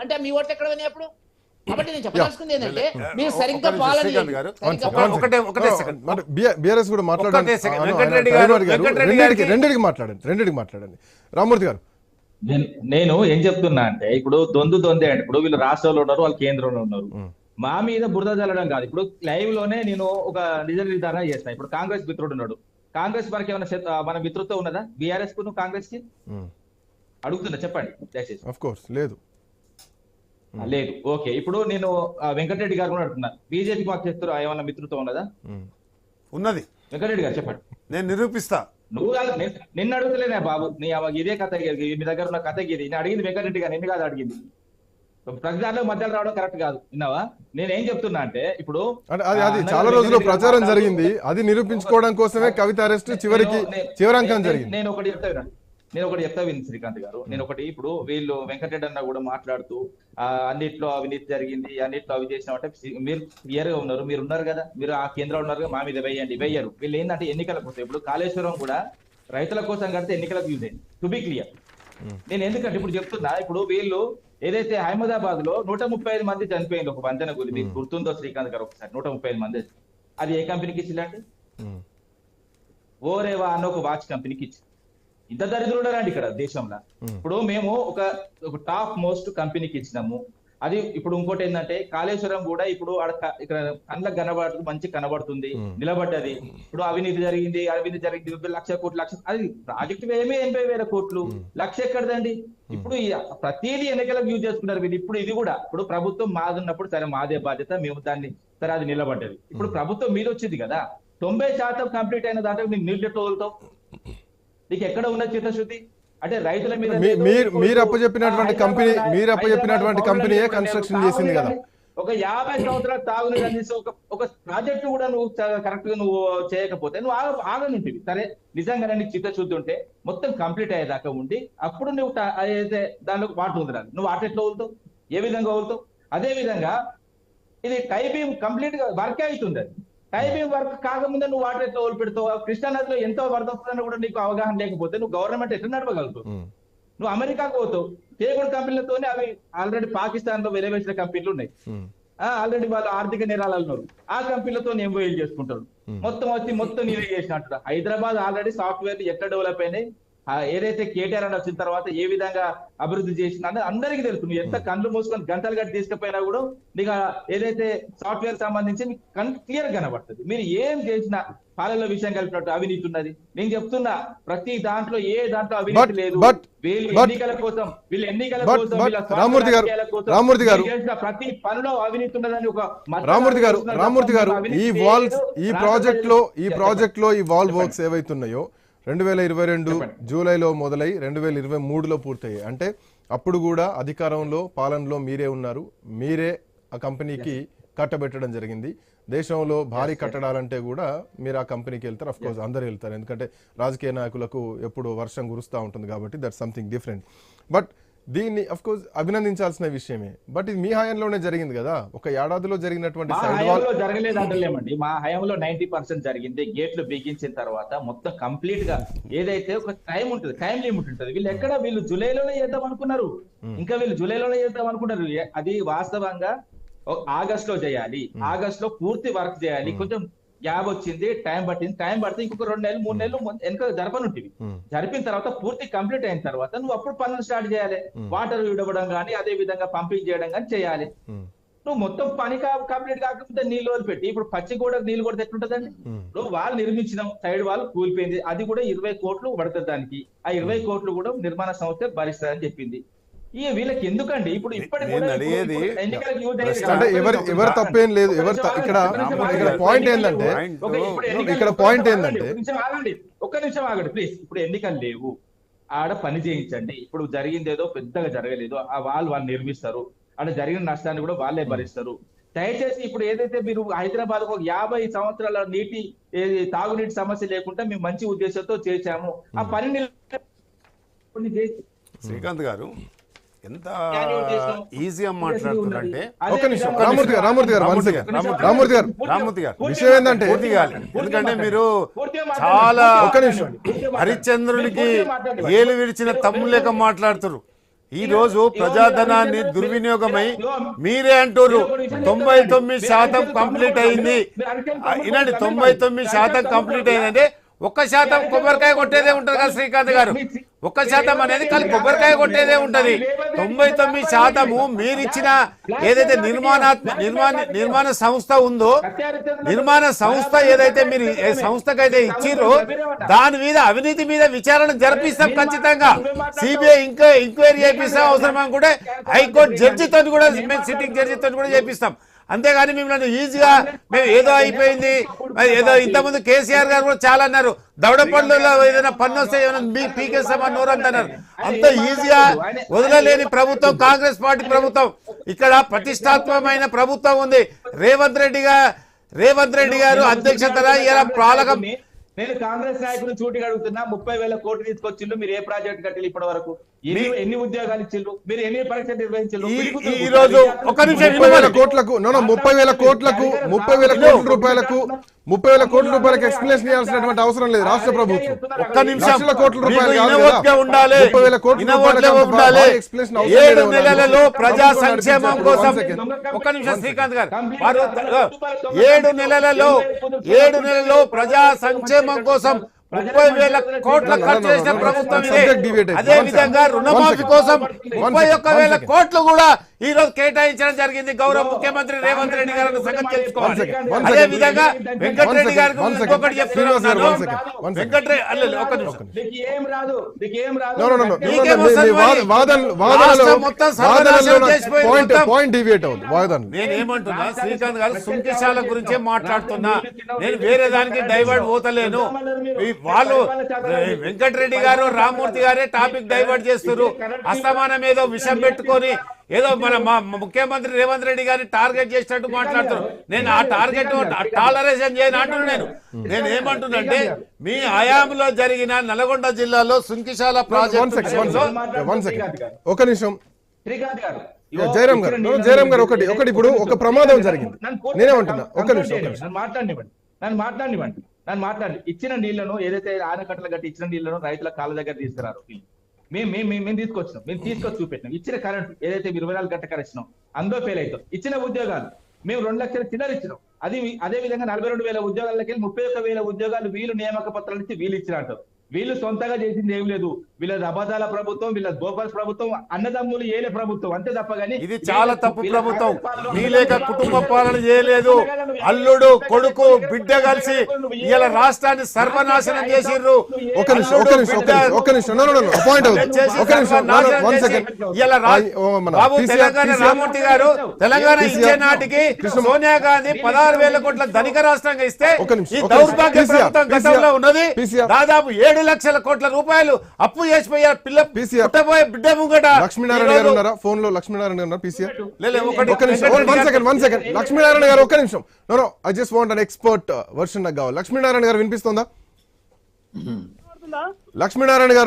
అంటే మీ ఓట్లు ఎక్కడ పోయినాయి అప్పుడు? కాబట్టి నేను చెప్పదలుచుకుంది ఏంటంటే మీరు ఒక్క సరిగ్గా నిమిషం, పాలన శ్రీకాంత్ చేయండి. గారు. సరిగ్గా One పాలన- ఒకటే ఒకటే సెకండ్ మరి బిఆర్ఎస్ కూడా మాట్లాడండి రెండింటికి మాట్లాడండి రెండింటికి మాట్లాడండి. రామూర్తి గారు. నేను ఏం చెప్తున్నా అంటే ఇప్పుడు దొందు దొందే అంటే ఇప్పుడు వీళ్ళు రాష్ట్రంలో ఉన్నారు వాళ్ళు కేంద్రంలో ఉన్నారు. మా మీద బురద చల్లడం కాదు. ఇప్పుడు లైవ్లోనే నేను ఒక నిజ నిర్ధారణ చేస్తాను ఇప్పుడు కాంగ్రెస్ మిత్రుడు ఉన్నాడు. కాంగ్రెస్ మనకి ఏమైనా మన మిత్రుత్వం ఉన్నదా? బీఆర్ఎస్కు కాంగ్రెస్కి అడుగుతున్నా చెప్పండి దయచేసి. ఆఫ్ కోర్స్ లేదు. లేదు. ఓకే. ఇప్పుడు నేను వెంకటరెడ్డి గారు కూడా అడుగుతున్నా బీజేపీ మాకు చేస్తారు? ఏమైనా మిత్రుత్వం ఉన్నదా. ఉన్నది. వెంకటరెడ్డి గారు చెప్పండి. నేను నిరూపిస్తా. నువ్వు కాదు, నేను- నిన్ను అడుగుతలేనే బాబు. నీ అవ- ఇదే కథ. మీ దగ్గర ఉన్న కథ ఇది నేను అడిగింది వెంకటరెడ్డి గారు నిన్ను కాదు అడిగింది. ప్రజల్లో మధ్యలో రావడం కరెక్ట్ కాదు. విన్నావా? నేనేం చెప్తున్నా అంటే ఇప్పుడు అది చాలా రోజులు ప్రచారం జరిగింది. అది నిరూపించుకోవడం కోసమే కవిత అరెస్ట్ చివరికి చివరాంకం జరిగింది. నేను ఒకటి చెప్తా వినండి. నేను ఒకటి చెప్తా విని శ్రీకాంత్ గారు. నేను ఒకటి ఇప్పుడు వీళ్ళు వెంకటరెడ్డి అన్న కూడా మాట్లాడుతూ ఆ, అన్నిట్లో అవినీతి జరిగింది అన్నిట్లో అవి చేసినామంటే మీరు క్లియర్గా ఉన్నారు మీరు ఉన్నారు కదా మీరు ఆ కేంద్రంలో ఉన్నారు మా మీద వేయండి వేయరు. వీళ్ళు ఏంటంటే ఎన్నికల కోసం ఇప్పుడు కాళేశ్వరం కూడా రైతుల కోసం కడితే ఎన్నికలకు యూజ్ అయింది టు బి క్లియర్ నేను ఎందుకంటే ఇప్పుడు చెప్తున్నా ఇప్పుడు వీళ్ళు ఏదైతే అహ్మదాబాద్లో నూట ముప్పై ఐదు మంది చనిపోయింది ఒక వంతెన గురి గుర్తుందో శ్రీకాంత్ గారు ఒకసారి నూట ముప్పై ఐదు మంది. అది ఏ కంపెనీకి ఉమ్. ఓరేవా అన్న ఒక వాచ్ కంపెనీకి ఇచ్చి ఇంత దరిద్రుడు రండి ఇక్కడ దేశంలో. ఇప్పుడు మేము ఒక ఒక టాప్ మోస్ట్ కంపెనీకి ఇచ్చినాము. అది ఇప్పుడు ఇంకోటి ఏంటంటే కాళేశ్వరం కూడా ఇప్పుడు ఇక్కడ కళ్ళకు కనబడుతూ మంచి కనబడుతుంది నిలబడ్డది. ఇప్పుడు అవినీతి జరిగింది అవినీతి జరిగింది లక్ష కోట్లు లక్ష అది ప్రాజెక్ట్ వ్యయమే ఎనభై వేల కోట్లు. లక్ష ఎక్కడదండి? ఇప్పుడు ప్రతిదీ ఎన్నికలకు యూజ్ చేసుకున్నారు వీళ్ళు. ఇప్పుడు ఇది కూడా ఇప్పుడు ప్రభుత్వం మాదున్నప్పుడు సరే మాదే బాధ్యత మేము దాన్ని సరే అది నిలబడ్డది. ఇప్పుడు ప్రభుత్వం మీద వచ్చింది కదా. తొంభై శాతం కంప్లీట్ అయిన దాంట్లో నీళ్ళు ఎట్లా వదులుతావు? నీకు ఎక్కడ ఉన్న చిత్తశుద్ధి? అంటే రైతుల మీద మీరు- మీరు అప్పచెప్పినటువంటి కంపెనీ- మీరు అప్పచెప్పినటువంటి కంపెనీయే కన్స్ట్రక్షన్ చేసింది కదా. ఒక యాభై సంవత్సరాలు తాగునీరు అందిస్తే ఒక ఒక ప్రాజెక్టు కూడా నువ్వు కరెక్ట్గా నువ్వు చేయకపోతే నువ్వు ఆగ ఆగనుంటివి. సరే నిజంగానే నీకు చిత్తశుద్ధి ఉంటే మొత్తం కంప్లీట్ అయ్యేదాకా ఉండి అప్పుడు నువ్వు అయితే దానిలో వాటర్ ఉంది నువ్వు వాటర్ ఎట్లా వదులుతావు? ఏ విధంగా వదులుతావు? అదే విధంగా ఇది టైపింగ్ కంప్లీట్గా వర్క్ అవుతుంది అది. టైపింగ్ వర్క్ కాకముందే నువ్వు వాటర్ ఎట్లా వదిలిపెడతావు కృష్ణా నదిలో ఎంతో వరద వస్తుందని కూడా నీకు అవగాహన లేకపోతే నువ్వు గవర్నమెంట్ ఎట్లా నడపగలుగుతావు. నువ్వు అమెరికాకు పోతావు. టేబుల్ కంపెనీలతోనే అవి ఆల్రెడీ పాకిస్తాన్లో వెలువేసిన కంపెనీలు ఉన్నాయి. ఆల్రెడీ వాళ్ళు ఆర్థిక నేరాలు ఉన్నారు ఆ కంపెనీలతో ఎంఓఏలు చేసుకుంటారు. మొత్తం వచ్చి మొత్తం నీవే చేసినట్టు హైదరాబాద్ ఆల్రెడీ సాఫ్ట్వేర్ ఎట్లా డెవలప్ అయినాయి? ఏదైతే కేటీఆర్ అని వచ్చిన తర్వాత ఏ విధంగా అభివృద్ధి చేసిన అనేది అందరికీ తెలుసు. నువ్వు ఎంత కళ్ళు మూసుకొని గంటలు గట్టి తీసుకుపోయినా కూడా నీకు ఏదైతే సాఫ్ట్వేర్ సంబంధించి మీకు క్లియర్ కనబడుతుంది. మీరు ఏం చేసినా పాలన విషయం కలిపినట్టు అవినీతి ఉన్నది. నేను చెప్తున్నా ప్రతి దాంట్లో ఏ దాంట్లో అవినీతి లేదు. వీళ్ళు ఎన్నికల కోసం వీళ్ళు ఎన్నికల కోసం రామూర్తి గారు, రామూర్తి ప్రతి పనిలో అవినీతి ఉన్నదని ఒక రామూర్తి గారు రామూర్తి గారు ఈ ఈ ప్రాజెక్ట్లో ఈ ప్రాజెక్ట్లో ఈ వాల్. వర్క్స్ ఏవైతున్నాయో రెండు వేల ఇరవై రెండు. జూలైలో మొదలై రెండు వేల ఇరవై మూడులో పూర్తయ్యాయి. అంటే అప్పుడు కూడా అధికారంలో పాలనలో మీరే ఉన్నారు. మీరే ఆ కంపెనీకి కట్టబెట్టడం జరిగింది. దేశంలో భారీ కట్టడాలంటే కూడా మీరు ఆ కంపెనీకి వెళ్తారు. అఫ్ కోర్స్ అందరు వెళ్తారు. ఎందుకంటే రాజకీయ నాయకులకు ఎప్పుడు వర్షం కురుస్తూ ఉంటుంది కాబట్టి దట్ సంథింగ్ డిఫరెంట్. బట్ దీన్ని అఫ్ కోర్స్ అభినందించాల్సిన విషయమే. బట్ ఇది మీ హయాంలోనే జరిగింది కదా. ఒక ఏడాదిలో జరిగినటువంటి మా సైడ్ వాల్ హయాంలో జరగలేదు అంటలేమండి మా హయాంలో నైన్టీ పర్సెంట్ జరిగింది. గేట్లు బిగించిన తర్వాత మొత్తం కంప్లీట్గా ఏదైతే ఒక టైం ఉంటుంది టైం లిమిట్ ఉంటుంది. వీళ్ళు ఎక్కడ? వీళ్ళు జూలైలోనే చేద్దాం అనుకున్నారు. ఇంకా వీళ్ళు జూలైలోనే చేద్దాం అనుకున్నారు. అది వాస్తవంగా ఆగస్ట్లో చేయాలి. ఆగస్ట్లో పూర్తి వర్క్ చేయాలి. కొంచెం గ్యాప్ వచ్చింది టైం పట్టింది టైం పడితే ఇంకొక రెండు నెలలు మూడు నెలలు వెనక జరపనుంటివి. జరిపిన తర్వాత పూర్తి కంప్లీట్ అయిన తర్వాత నువ్వు అప్పుడు పనులు స్టార్ట్ చేయాలి. వాటర్ విడవడం కానీ అదే విధంగా పంపింగ్ చేయడం కానీ చేయాలి. నువ్వు మొత్తం పని కంప్లీట్ కాకపోతే నీళ్ళు వదిలిపెట్టి ఇప్పుడు పచ్చి కూడా నీళ్ళు కొడితే ఎట్లుంటదండి? ఇప్పుడు వాళ్ళు నిర్మించిన సైడ్ వాళ్ళు కూలిపోయింది. అది కూడా ఇరవై కోట్లు పడుతుంది దానికి. ఆ ఇరవై కోట్లు కూడా నిర్మాణ సంస్థ భరిస్తారని చెప్పింది. వీళ్ళకి ఎందుకండి? ఇప్పుడు. అంటే ఎవరి ఎవరి తప్పేం లేదు. ఎవరి ఇక్కడ ఇక్కడ. పాయింట్ ఏంటంటే ఇక్కడ నిమిషం ఏంటంటే- ఆగండి, ఒక్క నిమిషం ఆగండి ప్లీజ్ ఇప్పుడు ఎన్నికలు లేవు. ఆడ పని చేయించండి. ఇప్పుడు జరిగింది ఏదో పెద్దగా జరగలేదు. ఆ వాళ్ళు వాళ్ళు నిర్మిస్తారు. ఆడ జరిగిన నష్టాన్ని కూడా వాళ్ళే భరిస్తారు. దయచేసి ఇప్పుడు ఏదైతే మీరు హైదరాబాద్ ఒక యాభై సంవత్సరాల నీటి తాగునీటి సమస్య లేకుండా మేము మంచి ఉద్దేశంతో చేశాము. ఆ పనిని కొన్ని చేసి శ్రీకాంత్ గారు ఎంత. ఈజీగా మాట్లాడుతున్నారంటే ఒక్క నిమిషం రామూర్తి గారు రామూర్తి గారు రామూర్తి గారు, రామూర్తి గారు రామూర్తి గారు. విషయం ఏంటంటే- పూర్తి కావాలి ఎందుకంటే. మీరు. చాలా. పూర్తిగా మాట్లాడండి. హరిశ్చంద్రునికి. ఏలు విడిచిన తమ్ముడు లేక మాట్లాడుతారు. ఈ రోజు ప్రజాధనాన్ని దుర్వినియోగమై మీరే అంటారు తొంభై తొమ్మిది శాతం కంప్లీట్ అయింది. వినండి తొంభై తొమ్మిది శాతం కంప్లీట్ అయిందంటే ఒక్క శాతం కొబ్బరికాయ కొట్టేదే ఉంటది కదా శ్రీకాంత్ గారు. ఒక్క శాతం అనేది కానీ కొబ్బరికాయ కొట్టేదే ఉంటది. తొంభై తొమ్మిది శాతము మీరిచ్చిన ఏదైతే నిర్మాణాత్మ నిర్మాణ నిర్మాణ సంస్థ ఉందో నిర్మాణ సంస్థ ఏదైతే మీరు ఏ సంస్థకైతే ఇచ్చిర్రో దాని మీద అవినీతి మీద విచారణ జరిపిస్తాం ఖచ్చితంగా. సిబిఐ ఇంకా ఎంక్వైరీ చేపిస్తాం అవసరం కూడా హైకోర్టు జడ్జితో కూడా మేము సిట్టింగ్ జడ్జితో కూడా చేపిస్తాం. అంతేగాని మిమ్మల్ని ఈజీగా మేము ఏదో అయిపోయింది. ఏదో ఇంతకుముందు కేసీఆర్ గారు కూడా చాలా అన్నారు. దవడ పండ్లలో ఏదైనా పన్ను వస్తే ఏమైనా మీ పీకేస్తామని నోరు అంటున్నారు. అంత ఈజీగా వదలలేని ప్రభుత్వం కాంగ్రెస్ పార్టీ ప్రభుత్వం. ఇక్కడ ప్రతిష్టాత్మకమైన ప్రభుత్వం ఉంది. రేవంత్ రెడ్డిగా రేవంత్ రెడ్డి గారు అధ్యక్షతన ఇలా పాలకం నేను కాంగ్రెస్ నాయకులు చూటిగా అడుగుతున్నా ముప్పై వేల కోట్లు తీసుకొచ్చిల్లు మీరు ఏ ప్రాజెక్ట్ కట్టిల్లు ఇప్పటి వరకు ఎన్ని ఉద్యోగాలు ఇచ్చిల్లు మీరు ఎన్ని పరీక్షలు నిర్వహించారు ఈ- రోజు ఒక నిమిషం ముప్పై వేల వినమని. కోట్లకు ముప్పై వేల కోట్లకు ముప్పై వేల కోట్ల రూపాయలకు ముప్పై వేల కోట్ల రూపాయలకు ఎక్స్ప్లెనేషన్ ఇవ్వాల్సినటువంటి అవసరం లేదు రాష్ట్ర ప్రభుత్వం ఒక్క నిమిషం లక్షల కోట్ల రూపాయలు. ఉండాలి ముప్పై వేల కోట్ల ఏడు. నెలలలో ప్రజా సంక్షేమం. కోసం. ఒక్క నిమిషం శ్రీకాంత్ గారు వారు ఏడు నెలలలో ఏడు నెలలలో ప్రజా సంక్షేమం కోసం ముప్పై వేల కోట్ల ఖర్చు చేసిన ప్రభుత్వం ఇదే అదే విధంగా. రుణమాఫీ. కోసం ముప్పై. ఒక్క వేల. కోట్లు కూడా ఈ రోజు కేటాయించడం జరిగింది గౌరవ ముఖ్యమంత్రి రేవంత్ రెడ్డి గారు సంగతి తెలుసుకోవాలి అదే. విధంగా వెంకటరెడ్డి గారి One గురించి second. ఇంకొకటి చెప్తున్నాను. వెంకటరెడ్డి నిమిషం శ్రీకాంత్ గారు సుంకిశాల గురించే మాట్లాడుతున్నా నేను వేరే దానికి డైవర్ట్ పోతలేను వాళ్ళు వెంకటరెడ్డి గారు రామ్మూర్తి గారే టాపిక్ డైవర్ట్ చేస్తున్నారు అస్తమానం ఏదో విషం పెట్టుకొని ఏదో మన మా ముఖ్యమంత్రి రేవంత్ రెడ్డి గారిని టార్గెట్ చేసినట్టు మాట్లాడుతున్నారు. నేను ఆ టార్గెట్ టాలరేషన్ చేయను అంటున్నాను నేను. నేను ఏమంటున్నంటే మీ హయాంలో జరిగిన నల్గొండ జిల్లాలో సుంకిశాల ప్రాజెక్టు ఒక నిమిషం. శ్రీకాంత్ గారు యా, జయరామ్ గారు, జయరామ్ గారు ఒకటి- ఒకటి ఇప్పుడు ఒక ప్రమాదం జరిగింది. నేనేమంటున్నా, ఒక్క నిమిషం, మాట్లాడినివ్వండి. నన్ను మాట్లాడినివ్వండి. నన్ను మాట్లాడి ఇచ్చిన నీళ్ళను ఏదైతే ఆనకట్టలు కట్టి ఇచ్చిన నీళ్ళను రైతుల కాళ్ళ దగ్గర తీసుకురారు. మేము మేము మేము తీసుకొచ్చినాం. మేము తీసుకొచ్చి చూపెట్టినాం. ఇచ్చిన కరెంట్ ఏదైతే ఇరవై నాలుగు గంట కరెంట్ ఇచ్చినాం అందులో ఫెయిల్ అవుతాం ఇచ్చిన ఉద్యోగాలు మేము రెండు లక్షల చిల్లర ఇచ్చినాం. అది అదే విధంగా నలభై రెండు వేల ఉద్యోగాలకి వెళ్ళి ముప్పై ఒక్క వేల ఉద్యోగాలు వీళ్ళు నియామక పత్రాలు ఇచ్చి వీళ్ళు ఇచ్చినట్టు వీళ్ళు సొంతగా చేసింది ఏం లేదు. వీళ్ళ అబద్ధాల ప్రభుత్వం వీళ్ళ గోపాల్ ప్రభుత్వం అన్నదమ్ములు ఏలే ప్రభుత్వం అంతే తప్ప కానీ ఇది చాలా తప్పు ప్రభుత్వం. మీ లేక కుటుంబ పాలన చేయలేదు. అల్లుడు కొడుకు బిడ్డ కలిసి ఇలా రాష్ట్రాన్ని సర్వనాశనం చేసిర్రు. ఒక నిమిషం నిమిషం నిమిషం నిమిషం. నో నో నో బాబు తెలంగాణ రామూర్తి గారు తెలంగాణ ఇచ్చే నాటికి కృష్ణ- సోనియా గాంధీ పదహారు వేల కోట్ల ధనిక రాష్ట్రంగా ఇస్తే ఈ. దౌర్భాగ్య ప్రభుత్వం గతంలో ఉన్నది దాదాపు ఏడు లక్షల కోట్ల రూపాయలు అప్పు చేసిపోయారు పిల్ల పుట్టబోయే బిడ్డ ముంగట. లక్ష్మీనారాయణ గారు ఉన్నారా? ఫోన్లో Lakshminarayana garu PCR one second one second. Lakshminarayana garu ఒక్క నిమిషం. No no I just want an expert version నాకు కావాలి. లక్ష్మీనారాయణ గారు వినిపిస్తుందా? లక్ష్మీనారాయణ గారు